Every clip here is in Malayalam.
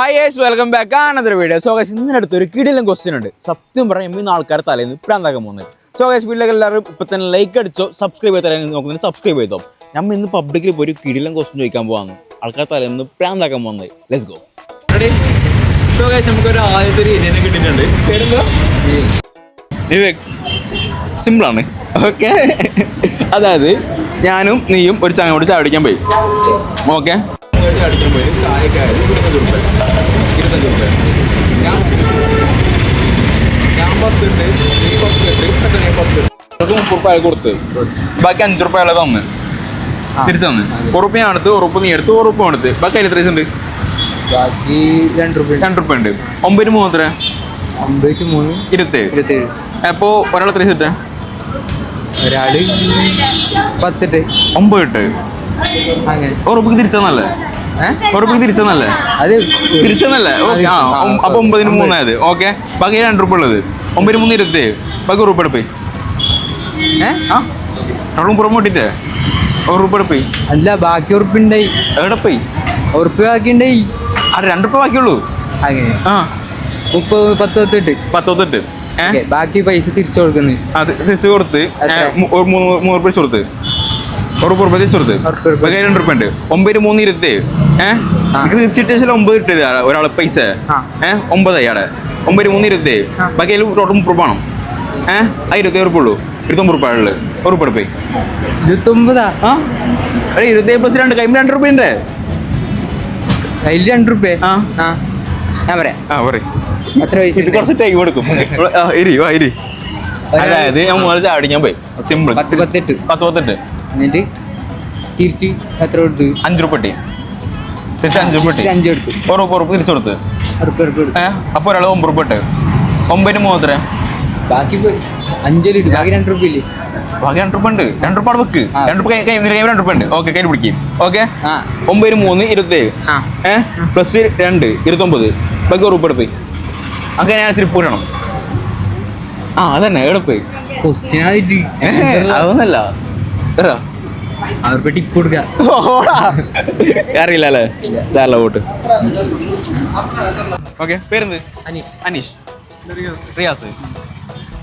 Hi ace welcome back another video so guys ഇന്നിനടുത്ത് ഒരു കിടിലും ക്വസ്റ്റ്യൻ ഉണ്ട്. സത്യം പറയാം ഇന്ന് ആൾക്കാർ തലേന്ന് ഇപ്പഴാന്താക്കാൻ പോകുന്നത്. സോ ഗൈസ് വീട്ടിലേക്ക് എല്ലാവരും ഇപ്പൊ തന്നെ ലൈക്ക് അടിച്ചോ സബ്സ്ക്രൈബ് ചെയ്ത് തരാൻ നോക്കുന്നത് സബ്സ്ക്രൈബ് ചെയ്തോ. നമ്മൾ ഇന്ന് പബ്ലിക്കിൽ പോയി ഒരു കിടിലും ക്വസ്റ്റ്യൻ ചോദിക്കാൻ പോകാമെന്ന് ആൾക്കാർ തലേന്ന് ഇപ്പഴാന്താക്കാൻ പോകുന്നത്. ലെറ്റ്സ് ഗോ സോ ഗൈസ് നമുക്കൊരു ആദ്യത്തെ ഒരു ഇതിനെ കിട്ടിയിട്ടുണ്ട്. സിമ്പിളാണ് ഓക്കെ അതായത് ഞാനും നീയും ഒരു ചങ്ങോട് ചാടിക്കാൻ പോയി. ഓക്കെ ചാടിക്കാൻ പോയി ചായക്കായാലും ഇരുപത്തഞ്ച് ഞാൻ പത്തിട്ട് നീ പത്ത് ഇട്ട് എത്ര ഞാൻ പത്ത് മുപ്പത് റുപ്യ കൊടുത്ത് ബാക്കി അഞ്ച് റുപ്യ അയാളെ തന്ന് തിരിച്ചു തന്ന് ഉറുപ്പ് ഞാൻ എടുത്ത് ഉറുപ്പ് നീ എടുത്ത് ഉറുപ്പ് എടുത്ത് ബാക്കി അതിൽ എത്ര ഉണ്ട് ബാക്കി രണ്ട് റുപ്യ രണ്ട് റുപ്യ ഉണ്ട് ഒമ്പതിന് മൂന്ന് എത്ര അമ്പത് മൂന്ന് ഇരുപത്തേഴ് ഇരുപത്തേഴ് അപ്പോൾ ഒരാൾ എത്ര ഇട്ടേ ഒരാൾ പത്തിട്ട് ഒമ്പത് ഇട്ട് ഉറുപ്പിക്ക് തിരിച്ചെന്നല്ലേ ഉറുപ്പിക്ക് തിരിച്ചെന്നല്ലേ? അത് തിരിച്ചെന്നല്ലേ? ഓക്കെ ആ അപ്പൊ ഒമ്പതിന് മൂന്നായത്. ഓക്കെ. ബാക്കി രണ്ട് റുപ്യ ഉള്ളത് ഒമ്പതിന് മൂന്ന് ഇരുപത്തി. ബാക്കി ഉറുപ്പ് എടുപ്പേ. ഏ? ആ? അവിടെ പുറം പൊട്ടിട്ടേ റുപ്യ എടുപ്പേ. അല്ല ബാക്കി ഉറുപ്പുണ്ടായി എവിടെ പോയി ഉറുപ്പ് ബാക്കി ഉണ്ടായി ആ രണ്ട് റുപ്യ ബാക്കിയുള്ളൂ? അങ്ങനെ. ആ. മുപ്പത് പത്തൊത്തിട്ട് പത്തൊത്തിട്ട് ബാക്കി പൈസ തിരിച്ചു കൊടുക്കുന്നു. അത് തിരിച്ചു കൊടുത്ത്. മൂന്ന് മൂന്ന് റുപ്യ കൊടുത്ത്. ഉറുപ്പ് ഉറപ്പ് തിരിച്ചെടുത്ത് രണ്ട് റുപ്യ ഉണ്ട് ഒമ്പത് മൂന്ന് ഇരുപത്തി ഏഹ്. ഇത് തിരിച്ചിട്ട് ഒമ്പത് ഇട്ടത് ഒരാളെ പൈസ. ഏഹ് ഒമ്പതായി അവിടെ ഒമ്പത് മൂന്ന് ഇരുപത്തി ബാക്കി അതിൽ ടോട്ടൽ മുപ്പത് വേണം ഏഹ് ആ ഇരുപത്തി ഉറുപ്പ ഉള്ളൂ. ഇരുപത്തൊമ്പത് ഉള്ളത് ഒരു റുപ്യ എടുപ്പേ. ഇരുപത്തൊമ്പതാ? ആ? എടേ ഇരുപത്തി പ്ലസ് രണ്ട്. കൈമിൽ രണ്ട് റുപ്യ ഉണ്ട് കയ്യിൽ രണ്ട് റുപ്യ ആ. ആ. ഞാൻ പറയാം. ആ പറയും. എത്ര പൈസ കുറച്ച് ടൈം കൊടുക്കും ആ, ഇരി വാ ഇരി. അതായത് ഞാൻ ചാടി ഞാൻ പോയി. സിമ്പിൾ. പത്ത് പത്തെട്ട് പത്ത് പത്തെട്ട് എന്നിട്ട് തിരിച്ച് എത്ര കൊടുത്ത്? അഞ്ച് രൂപട്ടി തിരിച്ച് അഞ്ച് രൂപട്ടി ഇട്ടി അഞ്ച് എടുത്ത് ഉറപ്പ് ഉറപ്പ് തിരിച്ചു കൊടുത്ത്. അപ്പൊ ഒരാൾ ഒമ്പത് റുപ്യ ഇട്ട് ഒമ്പതിന് മോത്ര ബാക്കി അഞ്ചലിട്ട് ബാക്കി രണ്ട് രൂപ ഇല്ലേ? ബാക്കി രണ്ട് റുപ്യ ഉണ്ട് രണ്ട് അവിടെ വെക്ക്. രണ്ട് റുപ്യ കൈ കൈ കൈ രണ്ട് റുപ്യ ഉണ്ട് ഓക്കെ കയ്യിൽ പിടിക്കും. ഓക്കെ? ഒമ്പതിന് മൂന്ന് ഇരുപത്തേഴ്. ഏഹ് പ്ലസ് രണ്ട് ഇരുപത്തൊമ്പത്. ബാക്കി ഉറുപ്പ് എടുപ്പ് അങ്ങനെ ഞാൻ സ്ലിപ്പ് ഇടണം ആ അതന്നെ എടുപ്പ് ക്വസ്റ്റ്യൻ ആയിട്ട് അതൊന്നല്ല അവർക്ക് ടിപ്പ് കൊടുക്കുക. അറിയില്ല അല്ലേ? ചാരല പോട്ട് ഓക്കെ പേരെന്ത്? അനീഷ്. റിയാസ്.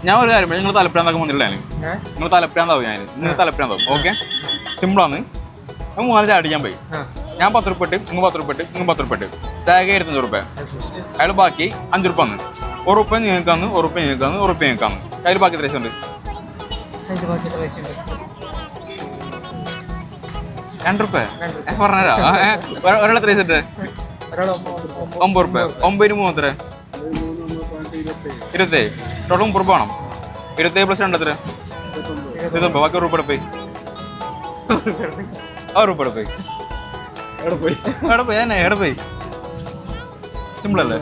ഞാൻ ഒരു കാര്യം നിങ്ങൾ തലപ്പിരാന്താക്കാൻ വന്നിട്ടില്ല ഞാൻ നിങ്ങൾ തലപ്പിരാന്താവും ഞാൻ നിങ്ങൾ തലപ്പിരാന്താവും ഓക്കെ? സിമ്പിളാണ് ഞാൻ മൂന്നാൽ ചാടിക്കാൻ പോയി. ഞാൻ പത്ത് റുപ്യ ഇട്ട് നിങ്ങൾ പത്ത് റുപ്യ ഇട്ട് നിങ്ങൾ പത്ത് റുപ്യ ചായക്ക് ഇരുന്നൂറ് റുപ്യ അയാൾ ബാക്കി അഞ്ച് റുപ്യ വന്ന്. ഒരു റുപ്യ നിങ്ങൾക്കാന്ന് ഒരു റുപ്യ നിങ്ങൾക്കാന്ന് അതിൽ ബാക്കി എത്ര ഉണ്ട്. രണ്ട് റുപ്യ? ഒരാ- ഒരാൾ എത്ര ഇട്ട് ഒമ്പത് റുപ്യ. ഒമ്പതിന് മൂന്ന് എത്ര? ഇരുപത്തേഴ്. ടോട്ടൽ മുപ്പത് റുപ്യ വേണം. ഇരുപത്തേഴ് പ്ലസ് രണ്ട് എത്ര? ഇരുപത്തൊമ്പത്. ബാക്കി റുപ്യ പോയി. ആ റുപ്യ പോയി. എവിടെ പോയി? തന്നെ എവിടെ പോയി? സിമ്പിൾ അല്ലേ?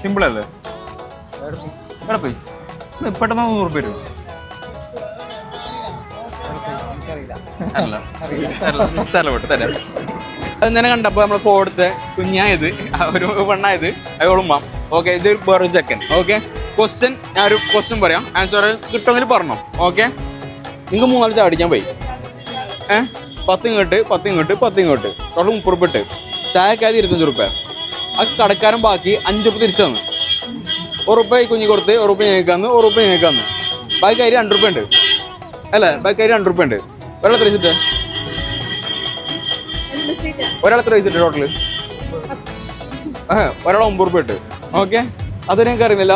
സിമ്പിൾ അല്ലേ? എവിടെ പെട്ടെന്ന് നൂറ് റുപ്യ വരും അല്ല അല്ല സ്ഥലം വിട്ട് തരാം അത് ഞാൻ കണ്ടപ്പോൾ നമ്മൾ കോടത്തെ കുഞ്ഞായത് ഒരു പെണ്ണായത് അയോളുമ്മ ഓക്കെ ഇത് വേറെ ചെക്കൻ ഓക്കെ ക്വസ്റ്റ്യൻ ഞാൻ ഒരു ക്വസ്റ്റ്യൻ പറയാം ആൻസർ കിട്ടുന്നതിൽ പറഞ്ഞു ഓക്കെ നിങ്ങൾക്ക് മൂന്നാൽ ചാടിക്കാൻ പോയി ഏഹ് പത്ത് ഇങ്ങോട്ട് പത്ത് ഇങ്ങോട്ട് പത്ത് ഇങ്ങോട്ട് ടോട്ടൽ മുപ്പത് റുപ്യ ചായക്കായത് ഇരുപത്തഞ്ച് റുപ്യ ആ കടക്കാരൻ ബാക്കി അഞ്ച് റുപ്യ തിരിച്ചു തന്നു ഒരു കുഞ്ഞു കൊടുത്ത് ഒരു ഞങ്ങൾക്ക് തന്നു ഒരു ഞങ്ങൾക്ക് തന്നു ബാക്കി അരി രണ്ട് ഉണ്ട് അല്ലേ? ബാക്കി അരി രണ്ട് ഉണ്ട് ഒരാൾ എത്ര വെച്ചിട്ട്? ഒരാൾ എത്ര വെച്ചിട്ട് ടോട്ടൽ ഒരാൾ ഒമ്പത് ഉറുപ്പ് ഇട്ട്. ഓക്കെ അത് ഞങ്ങൾക്ക് അറിയുന്നില്ല.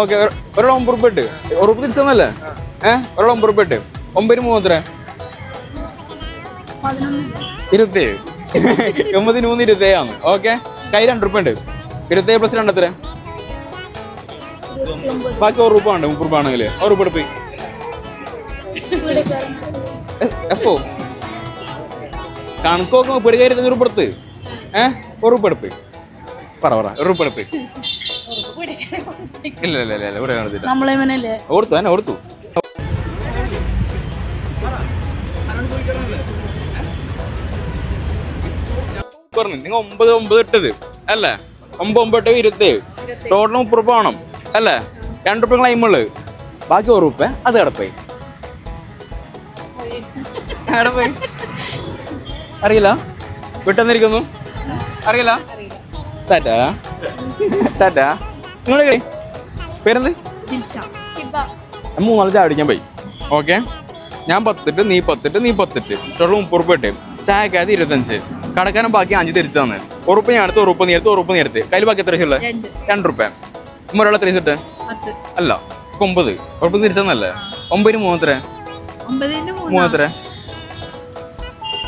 ഓക്കെ ഒരാൾ ഒമ്പത് ഉറുപ്പ് ഇട്ട്. ഉറുപ്പ് തിരിച്ചെന്നല്ലേ? ഏഹ് ഒരാൾ ഒമ്പത് ഉറുപ്പ് ഇട്ട്. ഒമ്പതിന് മൂന്ന് എത്ര? ഇരുപത്തേഴ്. ഒമ്പതിന് മൂന്ന് ഇരുപത്തേഴാണ് ഓക്കെ കൈ രണ്ട് ഉറുപ്പ് ഉണ്ട് ഇരുപത്തേഴ് പ്ലസ് രണ്ട് എത്ര? ബാക്കി ഒരു റുപ്യ ഉണ്ട് മുപ്പത് രൂപ ആണെങ്കിൽ ഒരു രൂപ എടുപ്പ്. എപ്പോ? കണക്കൊക്കെ ഇരുപത്തഞ്ച് റുപ്യ എടുത്ത്. ഏഹ് ഒരു രൂപ എടുപ്പ്. പറ പറ. ഒരു രൂപ എടുപ്പ്. ഇല്ല ഇല്ല ഇല്ല ഇവിടെ കാണിച്ചില്ല ഓർത്തു തന്നെ ഓർത്തു. പറഞ്ഞു. നിങ്ങൾ ഒമ്പത് ഒമ്പത് ഇട്ടത് അല്ലേ? ഒമ്പത് ഒമ്പത് ഇട്ട് ഇരുപത്തി ടോട്ടൽ മുപ്പത് രൂപ വേണം. അല്ലേ? രണ്ട് റുപ്യ ക്ലൈമുള്ളത് ബാക്കി ഒരു റുപ്യ അത് കിടപ്പായി കിടപ്പോയി അറിയില്ല? വിട്ടെന്നിരിക്കുന്നു അറിയില്ല? ടാറ്റാ ടാറ്റാ നിങ്ങൾ പേരെന്ത്? ചായ അടിക്കാൻ പോയി. ഓക്കെ? ഞാൻ പത്തിട്ട് നീ പത്തിട്ട് നീ പത്തിട്ട്. ടോട്ടൽ മുപ്പത് റുപ്യ ഇട്ട്. ചായക്കാതെ ഇരുപത്തഞ്ച്. കടക്കാരൻ ബാക്കി അഞ്ച് തിരിച്ചു തന്നെ. ഉറുപ്പ് ഞാൻ എടുത്ത് ഉറുപ്പ് നീ എടുത്ത് ഉറുപ്പ് നീ എടുത്ത്. കയ്യിൽ ബാക്കി എത്ര ഉള്ളത് രണ്ട്. റുപ്യ ഉമ്മ ഒരാളെ എത്ര ഇട്ട് അല്ല ഇപ്പൊ ഒമ്പത്. ഉറുപ്പ് തിരിച്ചെന്നല്ലേ? ഒമ്പതിന് മൂന്നത്ര മൂന്നത്ര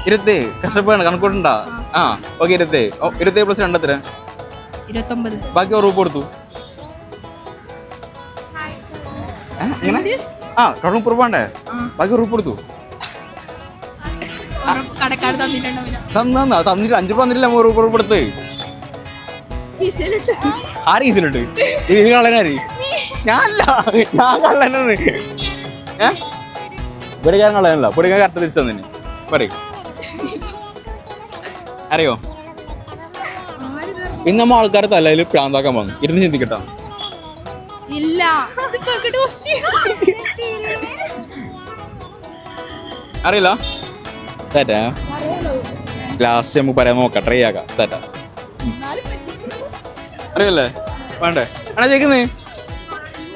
ഇരുപത്തി കഷ്ടപ്പാണ് കണക്കൂട്ടുണ്ടാ ആ. ഓക്കെ ഇരുപത്തി ഇരുപത്തി പ്ലസ് രണ്ടത്ര ബാക്കി ഉറുപ്പ് കൊടുത്തു. ആ ടോട്ടൽ പുറപ്പാണ്ടേ ബാക്കി ഉറുപ്പ് കൊടുത്തു. തന്നാ തന്നിട്ട് അഞ്ചു തന്നിട്ടില്ല രൂപ കൊടുത്ത്? വിസയിലിട്ട് ആര് ഈസിലുണ്ട് ഇത് കള്ളനാര്? ഞാനല്ല. ഞാൻ കള്ളനാണ്. ഏ? ഇവിടെക്കാരൻ കള്ളനല്ല. ഇവിടെക്കാൻ കറക്റ്റ് തിരിച്ചു തന്നെ പറയും. അറിയോ? ഇന്ന് നമ്മ ആൾക്കാരെ തലയിൽ പ്രാന്താക്കാൻ വന്നു ഇരുന്ന് ചിന്തിക്കട്ടോ. ഇല്ല. അറിയില്ല. തേറ്റാ. ലാസ്റ്റ് നമുക്ക് പറയാൻ നോക്കാം. ട്രൈ ആക്കാം. തേറ്റാ. അറിയല്ലേ? വേണ്ടേ? ആണോ ചോദിക്കുന്നേ?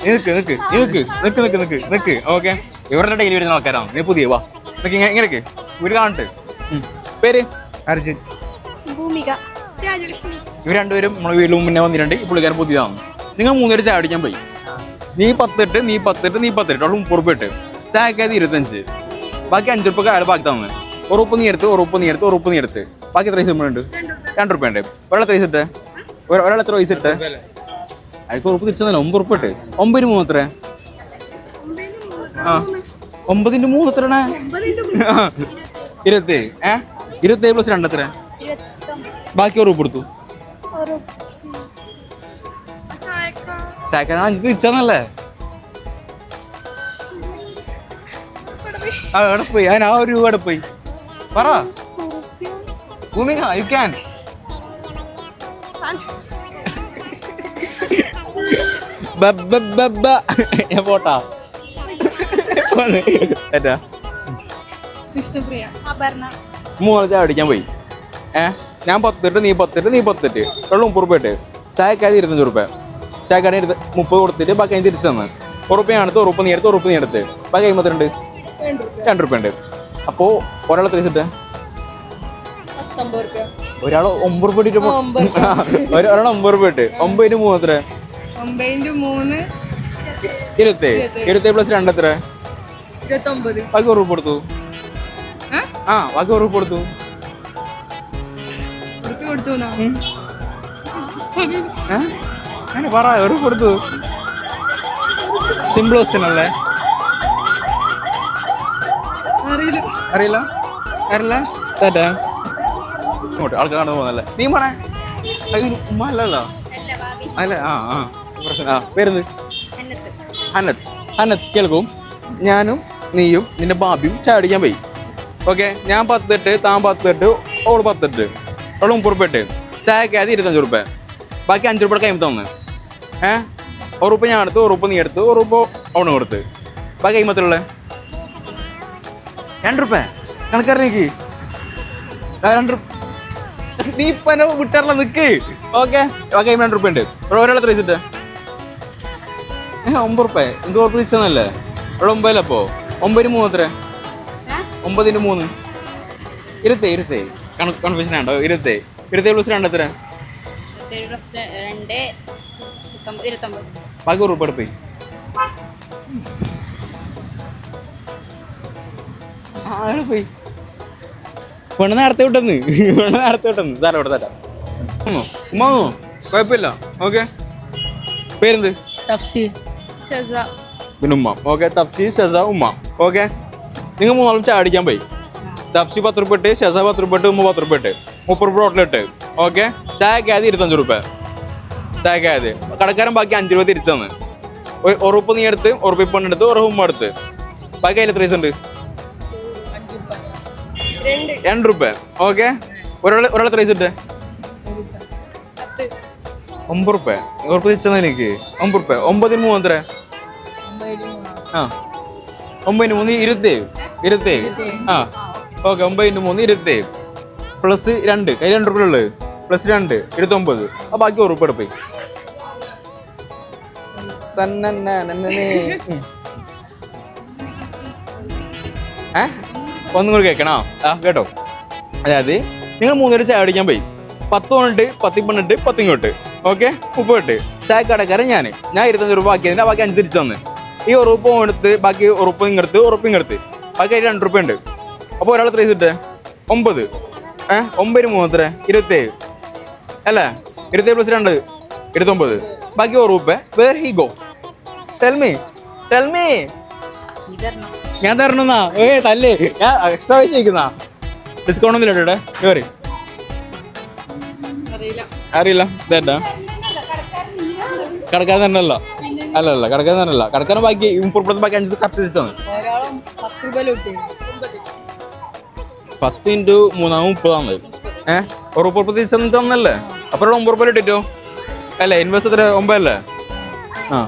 നീ നിക്ക് നിക്ക് നീ നിക്ക് നിക്ക് നിക്ക് നിക്ക് നിക്ക്. ഓക്കെ. ഇവരുടെ ഡെയിലി വരുന്ന ആൾക്കാരാണ്? നീ പുതിയ വാ. നിക്ക് ഇങ്ങനെ ഇങ്ങനെ ഇവർ കാണട്ടെ. പേര്? അർജുൻ. ഭൂമിക. രാജലക്ഷ്മി. ഇവർ രണ്ടുപേരും നമ്മുടെ വീട്ടിൽ മുന്നേ വന്നിട്ടുണ്ട്. ഈ പുള്ളിക്കാരൻ പുതിയതാണ്. നിങ്ങൾ മൂന്നുപേര് ചായ അടിക്കാൻ പോയി. നീ പത്തിട്ട് നീ പത്തിട്ട് നീ പത്തിട്ട്. അവൾ മുപ്പത് ഉറുപ്പ് ഇട്ട് ചായക്കകത്ത് ഇരുപത്തഞ്ച്? ബാക്കി അഞ്ച് ഉറുപ്പ് അയാൾ ബാക്കി തന്നെ. ഉറുപ്പ് നീ എടുത്ത് ഉറുപ്പ് നീ എടുത്ത് ഉറുപ്പ് നീ എടുത്ത്. ബാക്കി എത്ര പൈസ ഉണ്ട് രണ്ട് ഉറുപ്പ ഉണ്ട്. ഒരാൾ എത്ര പൈസ ഇട്ട് ഒരാൾ എത്ര പൈസ ഇട്ട്? അയാൾക്ക് ഉറപ്പ് തിരിച്ചതല്ല ഒമ്പത് ഉറപ്പ് ഇട്ട്. ഒമ്പതിന് മൂന്ന് എത്ര ആ ഒമ്പതിന്റെ മൂന്ന് എത്ര ഇരുപത്തേഴ് ഏ? ഇരുപത്തേഴ് പ്ലസ് രണ്ട് എത്ര ബാക്കി ഉറപ്പ് കൊടുത്തു. ചായക്കാരൻ അഞ്ച് തിരിച്ചെന്നല്ലേ? ആ എവിടെ പോയി? ഞാൻ ആ ഒരു രൂപ എവിടെ പോയി? പറ. ഭൂമിക യു ക്യാൻ ഞാൻ പോട്ടാ ഏറ്റാ വിഷ്ണുപ്രിയ അപർണ മൂന്ന് ചായ അടിക്കാൻ പോയി. ഏ? ഞാൻ പത്തിട്ട് നീ പത്തിട്ട് നീ പത്തിട്ട്. വെള്ളം മുപ്പത് റുപ്യ ഇട്ട് ചായക്കാരി ചായക്കാടി റുപ്യ ചായക്കാരി എടുത്ത് മുപ്പത് കൊടുത്തിട്ട് ബാക്കി അതിന് തിരിച്ചു തന്ന്. ഉറുപ്പ്യ എടുത്ത് ഉറുപ്പ് നീ എടുത്ത് ഉറുപ്പ് നീ എടുത്ത്. ബാക്കി അമ്പത്തിരണ്ട് രണ്ട് റുപ്യ ഉണ്ട്. അപ്പോ ഒരാളെ തിരിച്ചിട്ട് ഒരാൾ ഒമ്പത് റുപ്യ ഒരാൾ ഒമ്പത് റുപ്യ ഇട്ട്. ഒമ്പതിന് മൂന്ന് എത്ര ഒമ്പതിന്റെ മൂന്ന്. ഇരുപത്തി. ഇരുപത്തി പ്ലസ് രണ്ട് എത്ര? ഇരുപത്തൊമ്പത്. ബാക്കി ഉറുപ്പ് കൊടുത്തു. ആ? ബാക്കി ഉറുപ്പ് കൊടുത്തു. കൊടുത്തു? അങ്ങനെ പറ ഉറപ്പ് കൊടുത്തു. സിമ്പിൾ ക്വസ്റ്റ്യൻ അല്ലേ? അറിയില്ല. അറിയില്ല? അറിയില്ല? തേറ്റാ. ഇങ്ങോട്ട് ആൾക്കാർ കാണുന്ന പോകുന്നല്ലേ നീ പറ. ഉമ്മ അല്ലല്ലോ. അല്ല ആ ആ. പ്രശ്നം. പേരെന്ത്? ഹനത്ത്. ഹനത്ത്. കേൾക്കും. ഞാനും നീയും നിന്റെ ബാബിയും ചായ അടിക്കാൻ പോയി. ഓക്കെ? ഞാൻ പത്തെട്ട് താൻ പത്തെട്ട് ഓൾ പത്തെട്ട്. ഓൾ മുപ്പത് റുപ്യ ഇട്ട്. ചായക്കകത്ത് ഇരുപത്തഞ്ച് റുപ്യ ബാക്കി അഞ്ച് റുപ്യ കൈമ തന്നെ ഏഹ് ഉറുപ്പ് ഞാൻ എടുത്ത് ഉറുപ്പ് നീ എടുത്ത് ഉറുപ്പ് അവണ് കൊടുത്ത്. ബാക്കി കൈമത്തുള്ള രണ്ട് റുപ്യ കണക്കാരനേക്ക് രണ്ട് റുപ്യ നീ ഇപ്പൊ വിട്ടറില്ല നിക്ക്. ഓക്കെ? ബാക്കി രണ്ട് റുപ്യ ഉണ്ട്. ഒരാളെ ഏ ഒമ്പത് റുപ്യ എന്ത് ഓർത്ത് തിരിച്ചെന്നല്ലേ ഇവിടെ ഒമ്പതിലപ്പോ ഒമ്പതിന് മൂന്ന് എത്ര ഒമ്പതിന് മൂന്ന്. ഇരുപത്തേ ഇരുപത്തേ കണക്ക് കൺഫ്യൂഷൻ ആണ്ടോ ഇരുപത്തേ ഇരുപത്തേ പ്ലസ് രണ്ട് എത്ര ബാക്കി ഉറുപ്പ് എടുപ്പേ. ആ പോയി. പെണ്ണ് നേരത്തെ വിട്ടെന്ന്. പെണ്ണ് നേരത്തെ വിട്ടെന്ന്. തരാം ഇവിടെ തരാം ഉമ്മ ഉമ്മ വന്നോ? കുഴപ്പമില്ല. ഓക്കെ. പേരെന്ത്? തഫ്സീർ. പിന്നെ ഉമ്മ. ഓക്കെ തപ്സി ഷസ ഉമ്മ. ഓക്കെ നിങ്ങൾ മൂന്നാളും ചായ അടിക്കാൻ പോയി. തപ്സി പത്ത് റുപ്യ ഇട്ട് ഷെസ പത്ത് റുപ്യ ഇട്ട് ഉമ്മ പത്ത് റുപ്യ ഇട്ട്. മുപ്പത് റുപ്യ ടോട്ടൽ ഇട്ട് ഓക്കെ ചായക്കായത് ഇരുപത്തഞ്ച് റുപ്യ ചായക്കായത് കടക്കാരൻ ബാക്കി അഞ്ച് രൂപ തിരിച്ചു തന്ന്. ഉറുപ്പ് നീ എടുത്ത് ഉറപ്പ് ഇപ്പം എടുത്ത് ഉറപ്പ് ഉമ്മ എടുത്ത്. ബാക്കി അതിൽ എത്ര പൈസ ഉണ്ട്? രണ്ട്. റുപ്യ ഓക്കെ ഒരാൾ ഒരാൾ എത്ര പൈസ ഇട്ട്? ഒമ്പത് റുപ്യ ഉറപ്പ് തിരിച്ചു എനിക്ക് ഒമ്പത് റുപ്യ ഒമ്പതിന് മൂന്ന് എത്ര? ആ. ഒമ്പതിന് മൂന്ന് ഇരുപത്തേഴ് ഇരുപത്തേഴ് ആ. ഓക്കെ ഒമ്പതിന് മൂന്ന് ഇരുപത്തേഴ് പ്ലസ് രണ്ട്. കൈ രണ്ട് റുപ്യ ഉള്ളത്. പ്ലസ് രണ്ട് ഇരുപത്തൊമ്പത്. ആ ബാക്കി ഉറുപ്പ് എടുപ്പേ ഏ? ഒന്നും കൂടി കേൾക്കണോ? ആ കേട്ടോ. അതായത് നിങ്ങൾ മൂന്നര ചായ അടിക്കാൻ പോയി. പത്ത് പണിട്ട് പത്തി പണിട്ട് പത്തിങ്ങോട്ട് ഓക്കെ? മുപ്പത് ചായ കടക്കാരൻ ഞാൻ ഞാൻ ഇരുപത്തഞ്ച് രൂപ ബാക്കി അതിന്റെ ബാക്കി അനുസരിച്ച് തന്ന്. ഈ ഉറുപ്പ് എടുത്ത് ബാക്കി ഉറുപ്പ് ഇങ്ങെടുത്ത് ഉറുപ്പ് ഇങ്ങെടുത്ത് ബാക്കി അതിൽ രണ്ട് ഉറുപ്പുണ്ട് ഉണ്ട്. അപ്പോൾ ഒരാൾ എത്ര ചെയ്തിട്ട് ഒമ്പത്. ഏ? ഒമ്പതിന് മൂന്ന് എത്ര? ഇരുപത്തേഴ്. അല്ലേ? ഇരുപത്തേഴ് പ്ലസ് രണ്ട് ഇരുപത്തൊമ്പത്. ബാക്കി ഉറുപ്പ് where he go tell me tell me ഞാൻ തരണമെന്നാ ഏ തല്ലേ. ഞാൻ എക്സ്ട്രാ പൈസ ചോദിക്കുന്ന. ഡിസ്കൗണ്ട് ഒന്നും ഇല്ല കേറി അറിയില്ല. ഇതേട്ടാ. കടക്കാരൻ തന്നെ അല്ല അല്ല അല്ല കടക്കാൻ തന്നെ അല്ല ബാക്കി മുപ്പത് ബാക്കി അഞ്ച് കറക്റ്റ് തെറ്റാണ് പത്ത് ഇന്റു മൂന്നാമത് മുപ്പതാണ് ഏഹ് ഒരു ഉറപ്പ് തിരിച്ചു തന്നല്ലേ? അപ്പോൾ ഒമ്പത് റുപ്പ ഇട്ടിട്ടോ? അല്ലേ ഇൻവെസ്റ്റ് എത്ര ഒമ്പതല്ലേ? ആ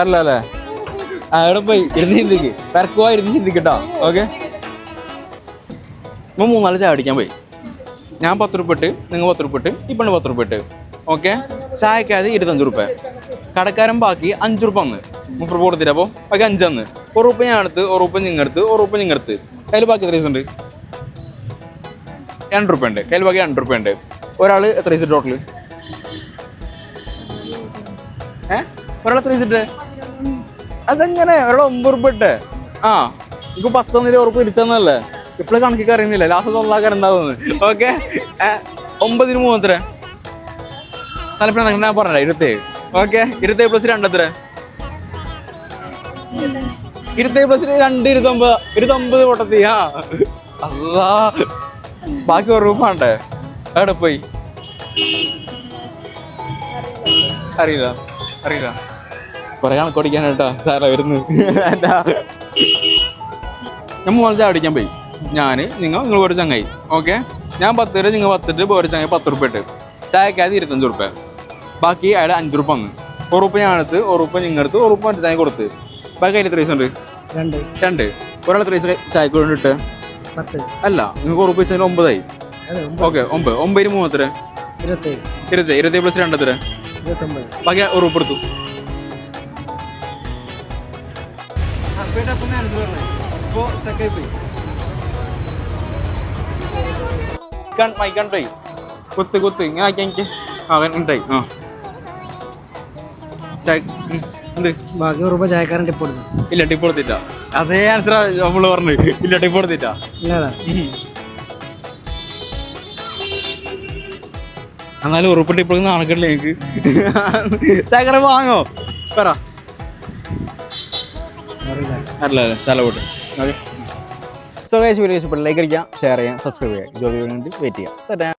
അല്ല അല്ലേ ആ എവിടെ പോയി? ഇരുന്ന് ചിന്തിക്ക്. പെരക്കുവാ ഇരുന്ന് ചിന്തിക്കട്ടോ. ഓക്കെ? ഇപ്പം മൂന്നാൽ ചായ അടിക്കാൻ പോയി. ഞാൻ പത്ത് റുപ്യ ഇട്ട് നിങ്ങൾ പത്ത് ഈ പെണ്ണ് പത്ത് റുപ്യ ഇട്ട്. ഓക്കെ? ചായക്കാതെ ഇരുപത്തഞ്ച് റുപ്യ കടക്കാരൻ ബാക്കി അഞ്ച് റുപ്യ അന്ന് മുപ്പത് കൊടുത്തിട്ട് അപ്പോൾ ബാക്കി അഞ്ചന്ന്. ഒരു റുപ്യ ഞാൻ എടുത്ത് ഒരു റുപ്യ നിങ്ങടുത്ത് ഒരു റുപ്യ നിങ്ങടുത്ത് കയ്യിൽ ബാക്കി എത്ര ദിവസം ഉണ്ട്? രണ്ട് റുപ്യ ഉണ്ട്. കയ്യിൽ ബാക്കി രണ്ട് റുപ്യ ഉണ്ട്. ഒരാൾ എത്ര ദിവസം ടോട്ടൽ ഏ? ഒരാൾ എത്ര ദിവസം അതെങ്ങനെ? ഒരാൾ ഒമ്പത് റുപ്യ ഇട്ട്. ആ. എനിക്ക് പത്തൊന്നര ഉറപ്പ് തിരിച്ചെന്നല്ലേ? ഇപ്പോഴും കണക്കിക്ക് അറിയുന്നില്ല. ലാസ്റ്റ് തൊള്ളാക്കാൻ എന്താന്ന് ഓക്കെ ഒമ്പതിന് മൂന്നത്ര? എത്ര തലപ്പിണ ഞാൻ പറഞ്ഞ ഇരുപത്തേഴ് ഓക്കെ ഇരുപത്തി പ്ലസ് രണ്ട് എത്ര ഇരുപത്തി പ്ലസ് രണ്ട് ഇരുപത്തൊമ്പത്. ഇരുപത്തൊമ്പത് പൊട്ടത്തി ആ. അല്ലാ ബാക്കി ഒരു റൂമാണ്ടേ എവിടെ പോയി? അറിയില്ല അറിയില്ല. കുറെ കണക്കോടിക്കാൻ കേട്ടോ സാറേ വരുന്നു എന്താ? ഞാൻ മൂന്ന് ചായ അടിക്കാൻ പോയി. ഞാൻ നിങ്ങൾ നിങ്ങൾ ഒരു ചങ്ങായി. ഓക്കെ? ഞാൻ പത്ത് രൂപ നിങ്ങൾ പത്ത് രൂപ ഒരു ചങ്ങായി പത്ത് റുപ്യ ഇട്ട്. ചായക്കാതെ ഇരുപത്തഞ്ച് റുപ്യ ബാക്കി അയാൾ അഞ്ച് റുപ്പ അങ്ങ് ഉറുപ്പ് ഞാൻ എടുത്ത് ഉറുപ്പ് നിങ്ങടുത്ത് ഉറുപ്പ് മറ്റു ചായ കൊടുത്ത്. ബാക്കി അതിൽ എത്ര പൈസ ഉണ്ട്? രണ്ട്. രണ്ട്. ഒരാൾ എത്ര പൈസ ചായക്ക് വേണ്ടിട്ട് പത്ത്. അല്ല നിങ്ങൾക്ക് ഉറുപ്പ് വെച്ചാൽ ഒമ്പതായി. ഓക്കെ ഒമ്പത്. ഒമ്പതിന് മൂന്ന് എത്ര? ഇരുപത്തി ഇരുപത്തി പ്ലസ് രണ്ട് എത്ര? ബാക്കി ഉറുപ്പ് എടുത്തു. മൈക്കണ്ടായി കുത്ത് കുത്ത്. ഇങ്ങനെ ആക്കി എനിക്ക് ആ ഉണ്ടായി ആ. ബാക്കി ഉറുപ്പ ചായക്കാരൻ ടിപ്പ് കൊടുത്തു. ഇല്ല ടിപ്പ് അതേ ആൻസർ നമ്മൾ പറഞ്ഞു. ഇല്ല ടിപ്പ് കൊടുത്തിട്ട ഇല്ലാതാ എന്നാലും ഉറുപ്പ് ടിപ്പ് നാണക്കല്ലേ എനിക്ക് ചായക്കട വാങ്ങോ? പറ. അല്ല തല ഓക്കെ. സോ ഗൈസ് വീഡിയോസ് ഇപ്പോൾ ലൈക്ക് അടിക്കാം ഷെയർ ചെയ്യാം സബ്സ്ക്രൈബ് ചെയ്യാം ജോലി വേണ്ടി വെയിറ്റ് ചെയ്യാം